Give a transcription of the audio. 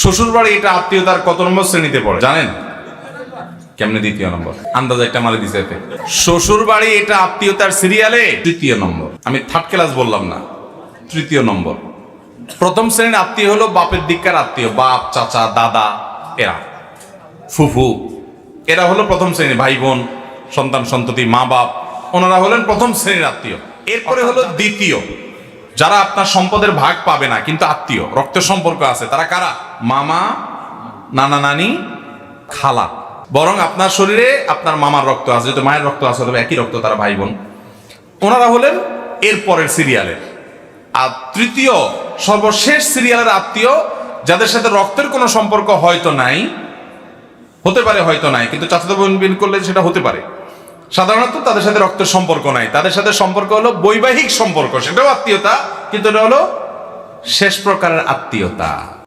শ্বশুর বাড়ি এটা আত্মীয়তার কত নম্বর শ্রেণীতে পড়ে? জানেন? কেমনে দ্বিতীয় নম্বর? আন্দাজ একটা মারে দিছে এতে। শ্বশুর বাড়ি এটা আত্মীয়তার সিরিয়ালে? তৃতীয় নম্বর। আমি থার্ড ক্লাস বললাম না। তৃতীয় নম্বর। প্রথম শ্রেণির আত্মীয় হলো বাপের দিককার আত্মীয় বাপ চাচা দাদা এরা। ফুফু। এরা হলো প্রথম শ্রেণি ভাই বোন সন্তান সন্ততি মা বাপ। ওনারা হলেন প্রথম শ্রেণির আত্মীয়। এরপরে হলো দ্বিতীয়। যারা আপনার সম্পদের ভাগ পাবে না, কিন্তু আত্মীয় রক্তের সম্পর্ক আছে, তারা কারা? মামা, নানা নানি, খালা। বরং আপনার শরীরে আপনার মামার রক্ত আছে, যেহেতু মায়ের রক্ত আছে তবে একই রক্ত, তারা ভাই বোন। ওনারা হলেন এর পরের সিরিয়ালের। আর তৃতীয়, সর্বশেষ সিরিয়ালের আত্মীয়, যাদের সাথে রক্তের কোনো সম্পর্ক হয়তো নাই, হতে পারে হয়তো নাই, কিন্তু চাচাতো বোন বিন করলে সেটা হতে পারে। সাধারণত তাদের সাথে রক্তের সম্পর্ক নাই। তাদের সাথে সম্পর্ক হলো বৈবাহিক সম্পর্ক, সেটাও আত্মীয়তা, কিন্তু এটা হলো শেষ প্রকারের আত্মীয়তা।